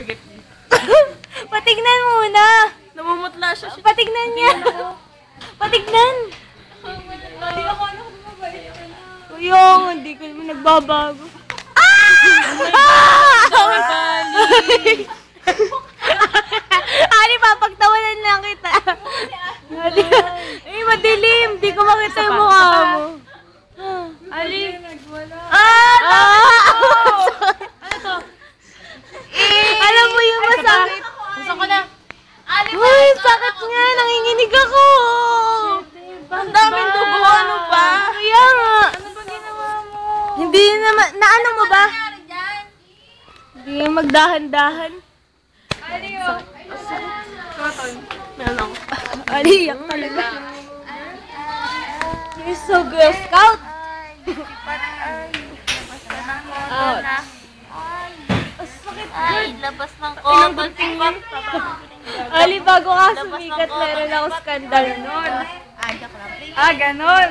spaghetti. Patignan muna. Namumutla siya. Patignan niya. Patignan. Hindi ako ano kung na. Kuya, hindi ko naman nagbabago. Dami bali. Ali, papagtawanan lang kita. Eh, madilim. Di ko makita yung mukha mo. Ali. Nagwala. Ah! Ano to? Alam mo yung masakit. Gusto ko na. Ali, Uy, sakit nga. Nanginginig ako. Ang daming dugo. Ano ba? Kaya nga. Ano ba ginawa mo? Hindi naman, naano mo ba? dyan? Hindi magdahan-dahan. Ali, oh. Toton. Meron ako. Ali, yak talaga. You're so Girl Scout. Out. Ay, labas ng Ilang cover. Ali, bago ka sumikat, meron ako skandal noon. Ah, ganon.